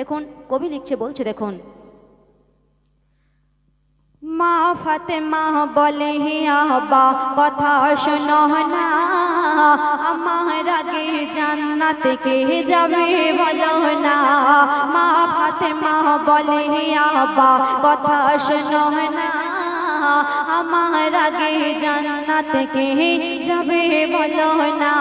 দেখুন, কবি লিখছে, বলছে, দেখুন। মা ফাতে ফাতেমা বলে, হে আবা কথা শোনো না। আমার আগে জান্নাত কে যাবে বলো না। মা ফাতে ফাতেমা বলে, হে আবা কথা শোনো না। আমার আগে জান্নাত কে যাবে বলো না।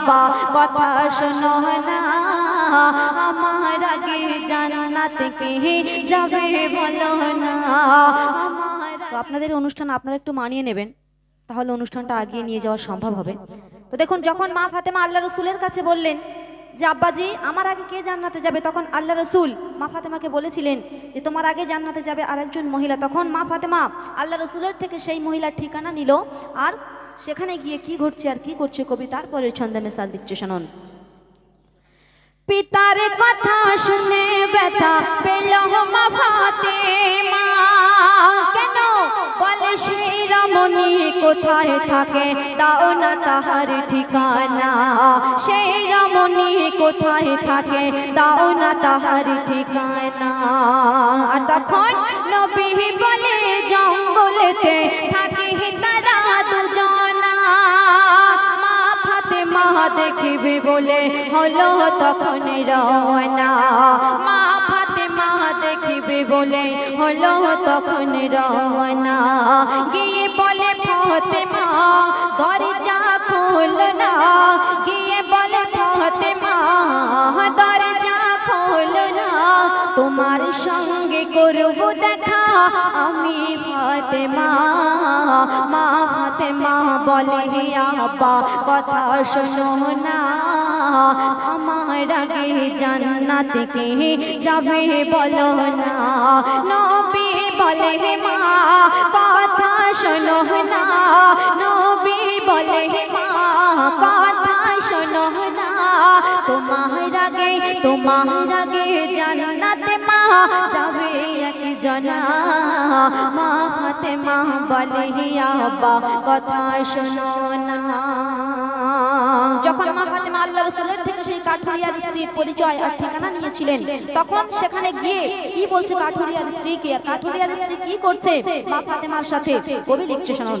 আবা কথা শোনো না। আমার আগে জান্নাত কে যাবে বলো না। তো আপনাদের অনুষ্ঠান আপনারা একটু মানিয়ে নেবেন, তাহলে অনুষ্ঠানটা আগিয়ে নিয়ে যাওয়া সম্ভব হবে। তো দেখুন, যখন মা ফাতেমা আল্লাহ রসুলের কাছে বললেন যে, আব্বাজি, আমার আগে কে জান্নাতে যাবে? তখন আল্লাহ রসুল মা ফাতেমাকে বলেছিলেন যে, তোমার আগে জান্নাতে যাবে আরেকজন মহিলা। তখন মা ফাতেমা আল্লাহ রসুলের থেকে সেই মহিলার ঠিকানা নিল, আর সেখানে গিয়ে কি ঘটছে আর কি করছে কবি? তারপরে ছন্দে মেসাল দিচ্ছে শোনন। পিতার কথা শুনে ব্যথা পেল মা ফাতেমা। কেন? বলে সেই রমণী কোথায় থাকে? দাও না তাহার ঠিকানা। সেই রমণী কোথায় থাকে? দাও না তাহার ঠিকানা। তখন নবী বলে, জঙ্গলেতে থাকে তারা। দেখিবি বলে হলো তখন রওনা। মা ফাতেমা দেখিবি বলে হলো তখন রওনা। গিয়ে বলে ফাতেমা, দরজা খোল না। গিয়ে বলে ফাতেমা, দরজা খোল না। তোমার সঙ্গে করব দেখা আমি ফাতেমা, মা ফাতেমা বলে, হে আব্বা, কথা শোনো না। আমার আগে জান্নাত কে যাবে বলো না। নবী বলে, হে মা, কথা শোনো না। নবী বলে, হে মা, কথা শোনো না। তোমার আগে তোমার আগে জান্নাতে মা যাবে এক জনা মা হাতে মা কথা শোনো না। যখন মা আল্লাহ রসুলের থেকে সেই কাঠুরিয়ার স্ত্রীর পরিচয় আর ঠিকানা নিয়েছিলেন, তখন সেখানে গিয়ে কি বলছে কাঠুরিয়ার স্ত্রীকে? কাঠুরিয়ার স্ত্রী কি করছে? মা ফাতেমার সাথে কবি লিখছে শোনুন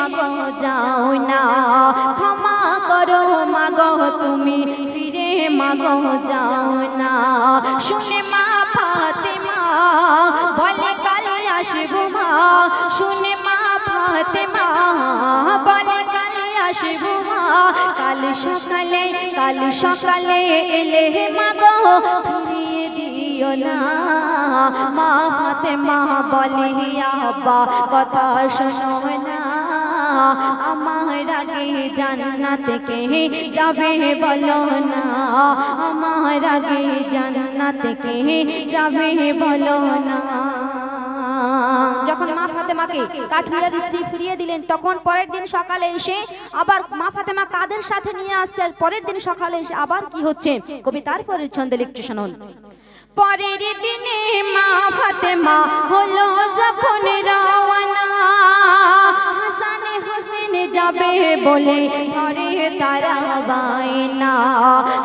মাগো যাও না। ক্ষমা করো মাগো, তুমি ফিরে মাগো যাও না। শুনে মা ফাতেমা বলে, কালে আসব মা। শুনে মা ফাতেমা বলে, কালে আসব মা। কাল সকালে কাল সকালে এলে মাগো, ফিরিয়ে দিও না। মা ফাতেমা বলে, আব্বা, কথা শোনো না। আমার আগে জান্নাত কে যাবে বলো না? আমার আগে জান্নাত কে যাবে বলো না? যখন মা ফাতেমাকে কাঠুরিয়ার স্ত্রী ফিরিয়ে দিলেন, তখন পরের দিন সকালে এসে আবার মা ফাতেমা কাদের সাথে নিয়ে আসছে? আর পরের দিন সকালে এসে আবার কি হচ্ছে? কবি তারপরে ছন্দে লিখছে শুনুন। পরের দিনে মা ফাতেমা হলো যখন রওনা হাসানে হোসেন যাবে বলে ধরে তারা বায়না।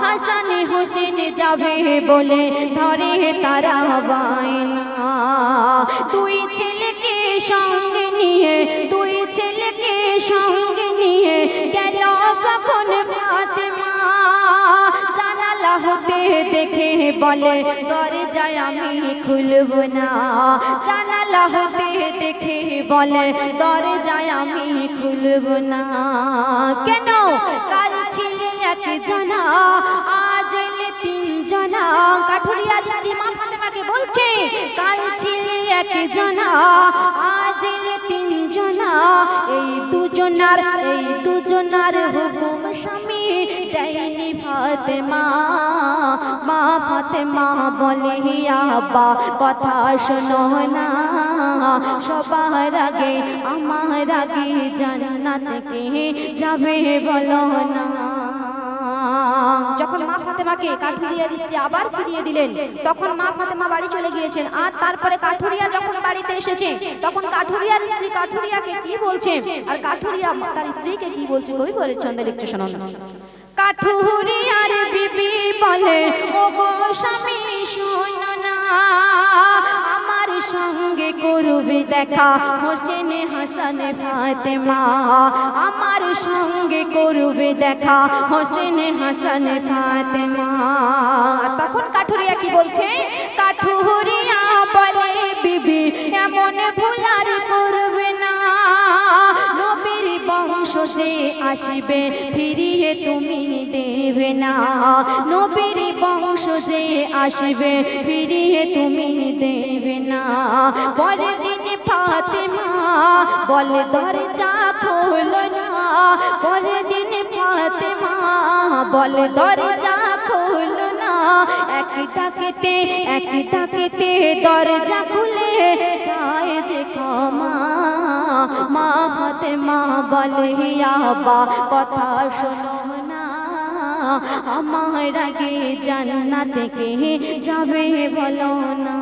হাসানে হোসেন যাবে বলে ধরে তারা বায়না। দুই ছেলেকে সঙ্গে নিয়ে, দুই ছেলেকে সঙ্গে নিয়ে গেল যখন হতে দেখে বলে, দরজায় আমি খুলব না। জানালা হতে দেখে বলে, দরজায় আমি খুলব না। কেন? কাল ছিল এক জনা, আজ এলে তিন জনা। কাঠুরিয়া স্ত্রী মা ফাতেমাকে বলছে, কাল ছিল এক জনা, আজ এলে তিন জনা। এই দুজনার এই দুজনার হুকুম স্বামী দেয়নি ফাতেমা, মা ফাতেমা বলে আব্বা, কথা শোনো না। সবার আগে আমার আগে জান্নাত কে যাবে বলো না। যখন মা ফাতেমাকে কাঠুরিয়ার স্ত্রী আবার ফিরিয়ে দিলেন, তখন মা ফাতেমা বাড়ি চলে গিয়েছেন। আর তারপরে কাঠুরিয়া যখন বাড়িতে এসেছে, তখন কাঠুরিয়ার স্ত্রী কাঠুরিয়াকে কি বলছে? আর কাঠুরিয়া তার স্ত্রীকে কি বলছে? কবি বলে ছন্দে লিখছে শোনো কাঠুরিয়ার বিবি বলে ও গো স্বামী, শোনো না। আমার সঙ্গে করবে দেখা, হোসেন হাসান ফাতেমা। আমার সঙ্গে করবে দেখা, হোসেন হাসান ফাতেমা। আর তখন কাঠুরিয়া কি বলছে? কাঠুরিয়া বলে, বিবি, এমন ভুলার যে আসিবে, ফিরিয়ে তুমি দেবে না। নবীর বংশ যে আসিবে, ফিরিয়ে তুমি দেবে না। পরের দিন ফাতেমা বলে, দরজা খোল না। পরের দিন ফাতেমা বলে, দরজা খোলো না। এক ডাকেতে এক ডাকেতে দরজা খুলে যায় যে ক্ষমা। মা ফাতেমা বলে কথা শোনো না। আমার আগে জান্নাতে কে যাবে বলো না।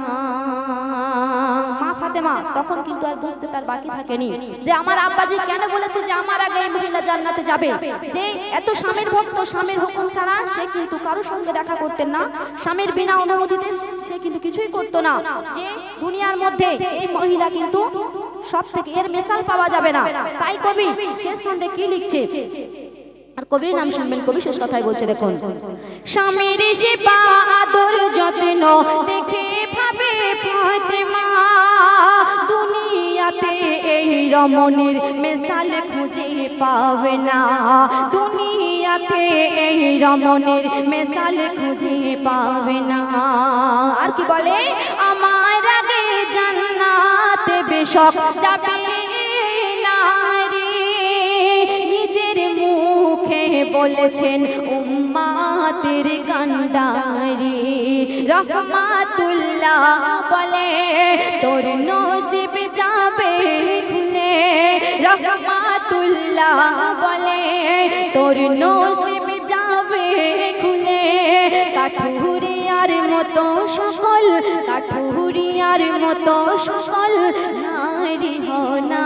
মা ফাতেমা, তখন কিন্তু আর বুঝতে তার বাকি থাকেনি যে আমার আব্বাজি কেন বলেছে যে আমার আগে এই মহিলা জান্নাতে যাবে? যে এত স্বামীর ভক্ত, স্বামীর হুকুম ছাড়া সে কিন্তু কারোর সঙ্গে দেখা করতেন না। স্বামীর বিনা অনুমতিতে সে কিন্তু কিছুই করতো না। যে দুনিয়ার মধ্যে এই মহিলা কিন্তু সব থেকে এর মেশাল পাওয়া যাবে না। তাই কবি শেষ সন্ধে কি লিখছে? আর কবির নাম শুনবেন কবি, শেষ কথাই বলছে, দেখুন। স্বামীর সেবা, আদর যত্ন, দেখে ভাবে ফাতেমা, দুনিয়াতে এই রমণীর মেশাল খুঁজে পাবে না। দুনিয়াতে এই রমণীর মেশাল খুঁজে পাবে না। আর কি বলে? আমার বেশক যাবে না নিজের মুখে বলেছেন উম্মাতের গান্ডারি। রহমাতুল্লাহ বলে, তোর নসিব যাবে খুলে রহমাতুল্লাহ বলে, তোর নসিব যাবে খুলে কাঠুরিয়ার মতো সকল, কাঠুরিয়ার মতো সকল নারী হনা।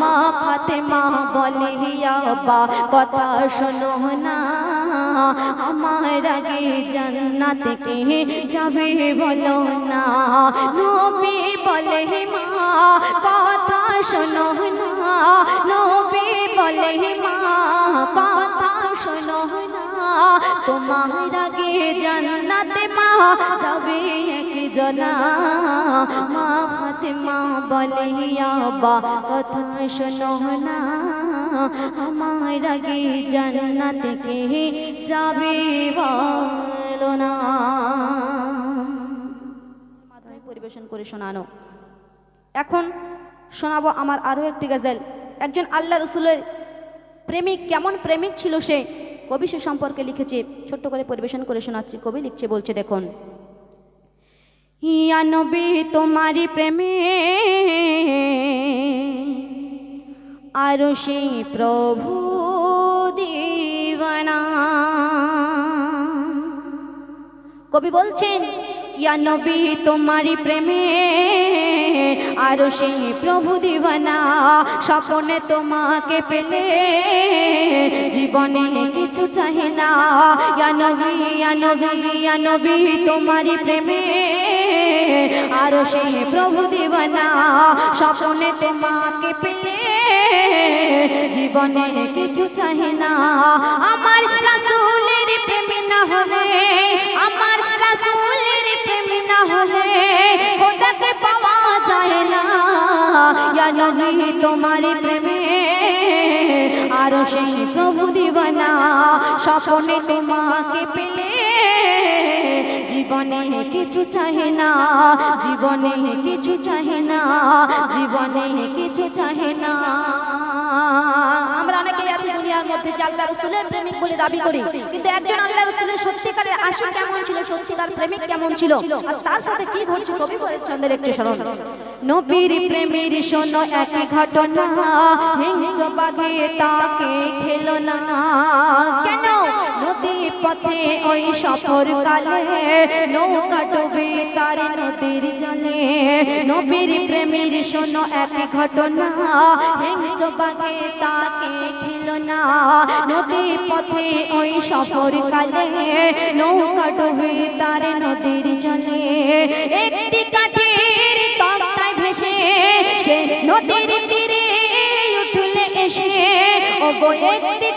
মা ফাতেমা বলে আব্বা, কথা শোনো না। আমার আগে জান্নাত কে যাবে বলো না। নবী বলে মা, কথা শোনো না। নবী বলে মা, কথা শোনো না। তোমার আগে জান্নাতে মা যাবে এক জনা। মা ফাতেমা বলে আব্বা কথা শোনো না। আমার আগে জান্নাতে কে যাবে বলো না। মাধ্যমে পরিবেশন করে শোনানো। এখন শোনাবো আমার আরও একটি গজল। একজন আল্লাহ রসুলের প্রেমিক, কেমন প্রেমিক ছিল সে? কবি সে সম্পর্কে লিখেছে, ছোট্ট করে পরিবেশন করে শোনাচ্ছি। কবি লিখছে, বলছে, দেখুন। ইয়া নবী তোমারি প্রেমে আরও সেই প্রভু দিবানা। কবি বলছেন, ইয়া নবী তোমারি প্রেমে আর সেই প্রভু দিবানা, স্বপনে তোমাকে পেলে জীবনে কিছু চাহে না। নবী নবী নবী তোমারি প্রেমে আর সেই প্রভু দিবানা, স্বপনে তোমাকে পেলে জীবনে কিছু চাহে না। আমার প্রেমে না হলে নবী তোমার প্রেমে। আরও সেই প্রভু দিবানা, স্বপ্নে তোমাকে পেলে। জীবনে কিছু চাহে না, জীবনে কিছু চাহে না, জীবনে কিছু চাহে না। আমরা অনেকেই আছি দুনিয়ার মধ্যে যে আল্লাহ রসুলের প্রেমিক বলে দাবি করি। কিন্তু একজন আল্লাহ রসুলের সত্যিকারের আশিক কেমন ছিল, সত্যিকার প্রেমিক কেমন ছিল, আর তার সাথে কি ঘটছে কবি বলেন ছন্দের একটু স্মরণ। নবীর প্রেমের শোনো একই ঘটনা, হিংস্র বাঘে তাকে খেলো না। কেন? নদী পথে ওই সফর কালে নৌকা ডুবে তার নদীর জলে। নবীর প্রেমের শোনো একই ঘটনা, হিংস্র বাঘে তাকে না। নদী পথে ওই সফর কালে নৌকা ডুবে তার নদীর জলে। একটি কাঠের তক্তায় ভেসে সে নদীর তীরে উঠলে এসে ও একটি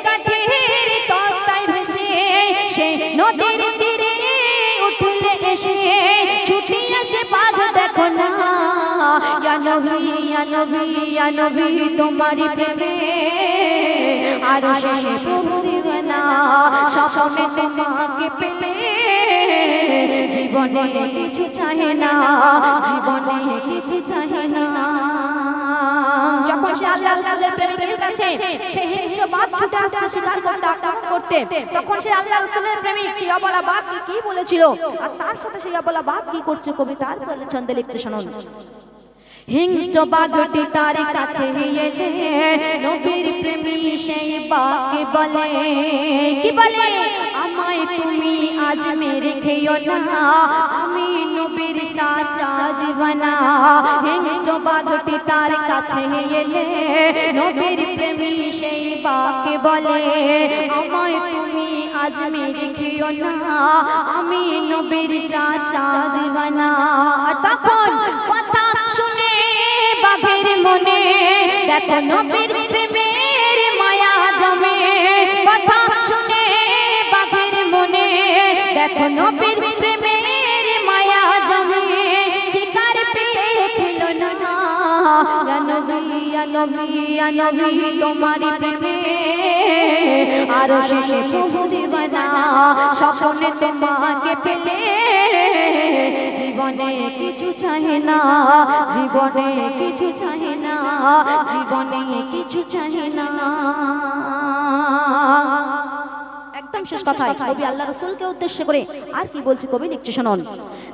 প্রেমে আর শেষে প্রভু তোমাকে পেলে জীবনে কিছু চাহে না, জীবনে কিছু চাহে না। যখন সে করতে তখন সে আল্লাহ বলেছিল? আর তার সাথে সেই অবলা বাঘ কি করছে কবিতার ছন্দে লিখতে শুনুন। হিংস্র বাঘটি তার কাছে এলে নবীর প্রেমী সেই বাঘকে বলে কি বলে? আমায় তুমি আজ মেরে খেও না। আমি নবীর সাচা দিবানা। হিংস্র বাঘটি তার কাছে এলে নবীর প্রেমী সেই বাঘকে বলে আমায় তুমি আজ মেরে না। আমি নবীর সাচা দিবানা। আর তখন কথা মনে, দেখো নবীর প্রেমের মায়া জমে। কথা শুনে বাঘের মনে, দেখো নবীর প্রেমের মায়া জমে। শিকার পেয়ে খেলো না নবী নবী নবী, তোমার প্রেমে। আরও শেষে প্রভু দিবানা, স্বপ্নে তোমাকে পেলে। জীবনে কিছু চাহে না জীবনে কিছু চাহে না জীবনে কিছু চাহে না। একদম শেষ কথায় কবি আল্লাহ রসুলকে উদ্দেশ্য করে আর কি বলছে কবি লিখছে শুনুন।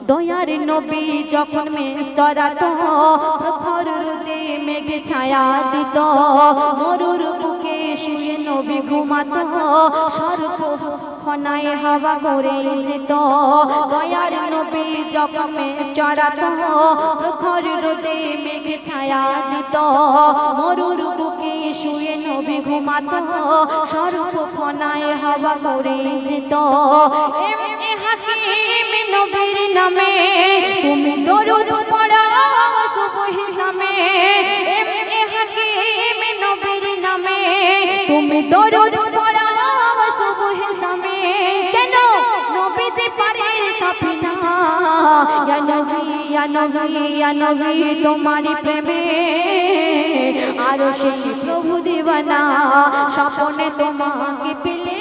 দয়ার নবী যখন মেসরাত প্রখর রোদে মেঘে ছায়া দিত মরুর বুকে শুয়ে নবী ঘুমাতো সর্ব ফনায় হাওয়া করে যেত দয়ার নবী যখন মেসরাত প্রখর রোদে মেঘে ছায়া দিত। মরুর বুকে শুয়ে নবী ঘুমাতো সর্ব ফনায় হাওয়া করে যেত হাকিম নবীর নামে তুমি দরুদ নবী নবী, তোমারই প্রেমে আরও সেই প্রভু দিবানা, স্বপ্নে তোমাকে পেলে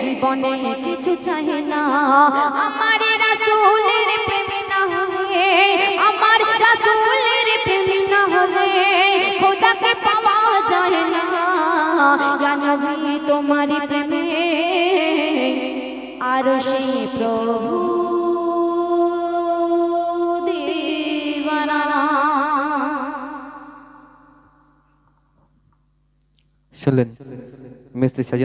জীবনে কিছু চাহে না। আমার রাসূলের প্রেমে না হলে, আমার রাসূলের প্রেমে না হলে খোদাকে পাওয়া যায় না। নবী, তোমারই প্রেমে আরও সেই প্রভু este se